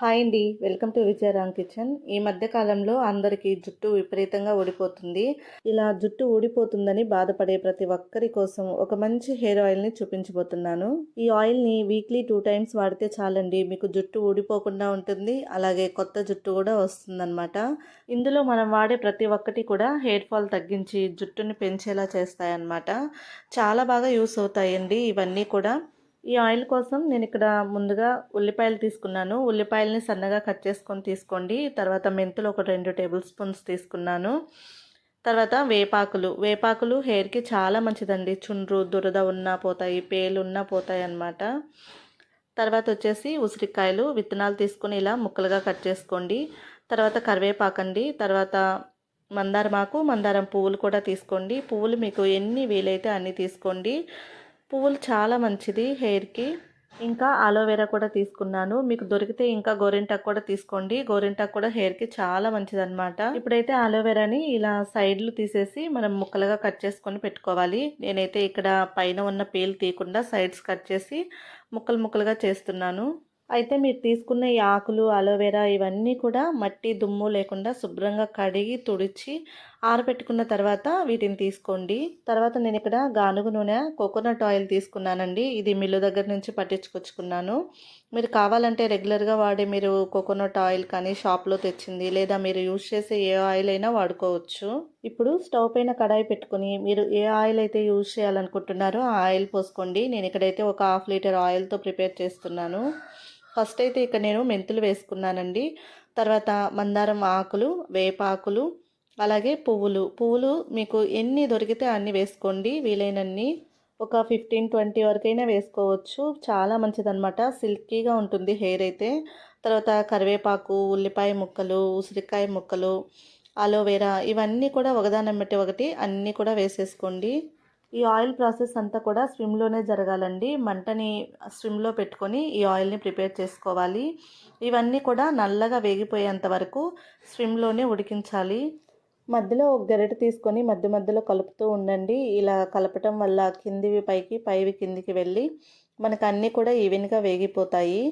Hi అండి. Welcome to Vijayaram kitchen. ఈ మధ్య కాలంలో అందరికీ జుట్టు విపరీతంగా ఊడిపోతుంది. ఇలా జుట్టు ఊడిపోతుందని బాధపడే ప్రతి ఒక్కరి కోసం ఒక మంచి హెయిర్ ఆయిల్ని చూపించబోతున్నాను. ఈ ఆయిల్ని వీక్లీ టూ టైమ్స్ వాడితే చాలండి మీకు జుట్టు ఊడిపోకుండా ఉంటుంది అలాగే కొత్త జుట్టు కూడా వస్తుందన్నమాట. ఇందులో మనం వాడే ప్రతి ఒక్కటి కూడా హెయిర్ ఫాల్ తగ్గించి జుట్టుని పెంచేలా చేస్తాయన్నమాట. చాలా బాగా యూస్ అవుతాయండి ఇవన్నీ కూడా. ఈ ఆయిల్ కోసం నేను ఇక్కడ ముందుగా ఉల్లిపాయలు తీసుకున్నాను. ఉల్లిపాయలని సన్నగా కట్ చేసుకొని తీసుకోండి. తర్వాత మెంతులు ఒక రెండు టేబుల్ స్పూన్స్ తీసుకున్నాను. తర్వాత వేపాకులు. వేపాకులు హెయిర్కి చాలా మంచిదండి. చుండ్రు దురద ఉన్నా పోతాయి పేలు ఉన్నా పోతాయి అన్నమాట. తర్వాత వచ్చేసి ఉసిరికాయలు. విత్తనాలు తీసుకొని ఇలా ముక్కలుగా కట్ చేసుకోండి. తర్వాత కరివేపాకండి. తర్వాత మందారమాకు మందారం పువ్వులు కూడా తీసుకోండి. పువ్వులు మీకు ఎన్ని వీలైతే అన్నీ తీసుకోండి. పువ్వులు చాలా మంచిది హెయిర్కి ఇంకా అలోవెరా కూడా తీసుకున్నాను. మీకు దొరికితే ఇంకా గోరింటాకు కూడా తీసుకోండి. గోరింటాకు కూడా హెయిర్కి చాలా మంచిది అనమాట ఇప్పుడైతే అలోవెరాని ఇలా సైడ్లు తీసేసి మనం ముక్కలుగా కట్ చేసుకొని పెట్టుకోవాలి. నేనైతే ఇక్కడ పైన ఉన్న పీల్ తీయకుండా సైడ్స్ కట్ చేసి ముక్కలు ముక్కలుగా చేస్తున్నాను. అయితే మీరు తీసుకున్న ఈ ఆకులు అలోవెరా ఇవన్నీ కూడా మట్టి దుమ్ము లేకుండా శుభ్రంగా కడిగి తుడిచి ఆరబెట్టుకున్న తర్వాత వీటిని తీసుకోండి. తర్వాత నేను ఇక్కడ గానుగు నూనె కోకోనట్ ఆయిల్ తీసుకున్నానండి. ఇది మిల్లు దగ్గర నుంచి పట్టించుకొచ్చుకున్నాను. మీరు కావాలంటే రెగ్యులర్గా వాడే మీరు కోకోనట్ ఆయిల్ కానీ షాప్లో తెచ్చింది లేదా మీరు యూజ్ చేసే ఏ ఆయిల్ అయినా వాడుకోవచ్చు. ఇప్పుడు స్టవ్ పైన కడాయి పెట్టుకుని మీరు ఏ ఆయిల్ అయితే యూజ్ చేయాలనుకుంటున్నారో ఆ ఆయిల్ పోసుకోండి. నేను ఇక్కడైతే ఒక హాఫ్ లీటర్ ఆయిల్తో ప్రిపేర్ చేస్తున్నాను. ఫస్ట్ అయితే ఇక్కడ నేను మెంతులు వేసుకున్నానండి. తర్వాత మందారం ఆకులు వేపాకులు అలాగే పువ్వులు. పువ్వులు మీకు ఎన్ని దొరికితే అన్ని వేసుకోండి. వీలైనన్ని ఒక ఫిఫ్టీన్ ట్వంటీ వరకైనా వేసుకోవచ్చు. చాలా మంచిదన్నమాట. సిల్కీగా ఉంటుంది హెయిర్ అయితే. తర్వాత కరివేపాకు ఉల్లిపాయ ముక్కలు ఉసిరికాయ ముక్కలు అలోవెరా ఇవన్నీ కూడా ఒకదానం బట్టి ఒకటి అన్నీ కూడా వేసేసుకోండి. ఈ ఆయిల్ ప్రాసెస్ అంతా కూడా స్విమ్లోనే జరగాలండి. మంటని స్విమ్లో పెట్టుకొని ఈ ఆయిల్ని ప్రిపేర్ చేసుకోవాలి. ఇవన్నీ కూడా నల్లగా వేగిపోయేంత వరకు స్విమ్లోనే ఉడికించాలి. మధ్యలో ఒక గరిట తీసుకొని మధ్య మధ్యలో కలుపుతూ ఉండండి. ఇలా కలపటం వల్ల కిందివి పైకి పైవి కిందికి వెళ్ళి మనకు అన్నీ కూడా ఈవెన్గా వేగిపోతాయి.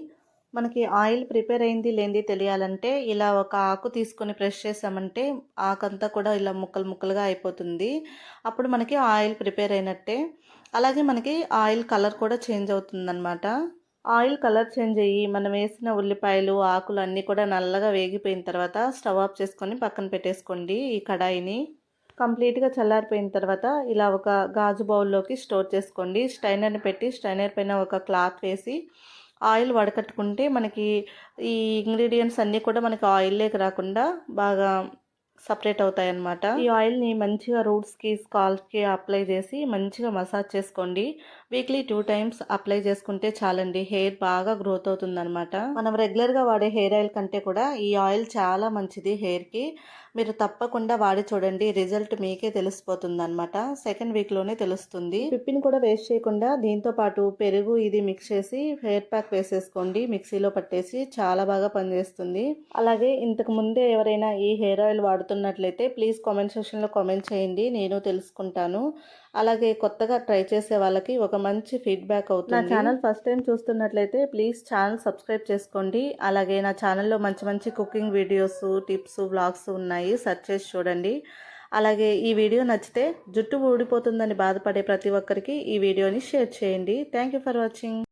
మనకి ఆయిల్ ప్రిపేర్ అయింది లేనిది తెలియాలంటే ఇలా ఒక ఆకు తీసుకొని ప్రెష్ చేసామంటే ఆకంతా కూడా ఇలా ముక్కలు ముక్కలుగా అయిపోతుంది. అప్పుడు మనకి ఆయిల్ ప్రిపేర్ అయినట్టే. అలాగే మనకి ఆయిల్ కలర్ కూడా చేంజ్ అవుతుందన్నమాట. ఆయిల్ కలర్ చేంజ్ అయ్యి మనం వేసిన ఉల్లిపాయలు ఆకులు అన్నీ కూడా నల్లగా వేగిపోయిన తర్వాత స్టవ్ ఆఫ్ చేసుకొని పక్కన పెట్టేసుకోండి ఈ కడాయిని. కంప్లీట్గా చల్లారిపోయిన తర్వాత ఇలా ఒక గాజు బౌల్లోకి స్టోర్ చేసుకోండి. స్టైనర్ని పెట్టి స్టైనర్ పైన ఒక క్లాత్ వేసి ఆయిల్ వడకట్టుకుంటే మనకి ఈ ఇంగ్రీడియంట్స్ అన్నీ కూడా మనకి ఆయిల్లోకి రాకుండా బాగా సపరేట్ అవుతాయి అన్నమాట ఈ ఆయిల్ని మంచిగా రూట్స్కి స్కాల్ఫ్కి అప్లై చేసి మంచిగా మసాజ్ చేసుకోండి. వీక్లీ టూ టైమ్స్ అప్లై చేసుకుంటే చాలండి. హెయిర్ బాగా గ్రోత్ అవుతుందన్నమాట. మనం రెగ్యులర్గా వాడే హెయిర్ ఆయిల్ కంటే కూడా ఈ ఆయిల్ చాలా మంచిది హెయిర్కి. మీరు తప్పకుండా వాడి చూడండి. రిజల్ట్ మీకే తెలిసిపోతుంది అనమాట సెకండ్ వీక్లోనే తెలుస్తుంది. పిప్పిని కూడా వేస్ట్ చేయకుండా దీంతో పాటు పెరుగు ఇది మిక్స్ చేసి హెయిర్ ప్యాక్ వేసేసుకోండి. మిక్సీలో పట్టేసి చాలా బాగా పనిచేస్తుంది. అలాగే ఇంతకు ముందే ఎవరైనా ఈ హెయిర్ ఆయిల్ వాడుతున్నట్లయితే ప్లీజ్ కామెంట్ సెక్షన్లో కామెంట్ చేయండి. నేను తెలుసుకుంటాను. అలాగే కొత్తగా ట్రై చేసే వాళ్ళకి ఒక మంచి ఫీడ్బ్యాక్ అవుతుంది. నా ఛానల్ ఫస్ట్ టైం చూస్తున్నట్లయితే ప్లీజ్ ఛానల్ సబ్స్క్రైబ్ చేసుకోండి. అలాగే నా ఛానల్లో మంచి మంచి కుకింగ్ వీడియోస్ టిప్స్ వ్లాగ్స్ ఉన్నాయి. సెర్చ్ చేసి చూడండి. అలాగే ఈ వీడియో నచ్చితే జుట్టు ఊడిపోతుందని బాధపడే ప్రతి ఒక్కరికి ఈ వీడియోని షేర్ చేయండి. Thank for watching.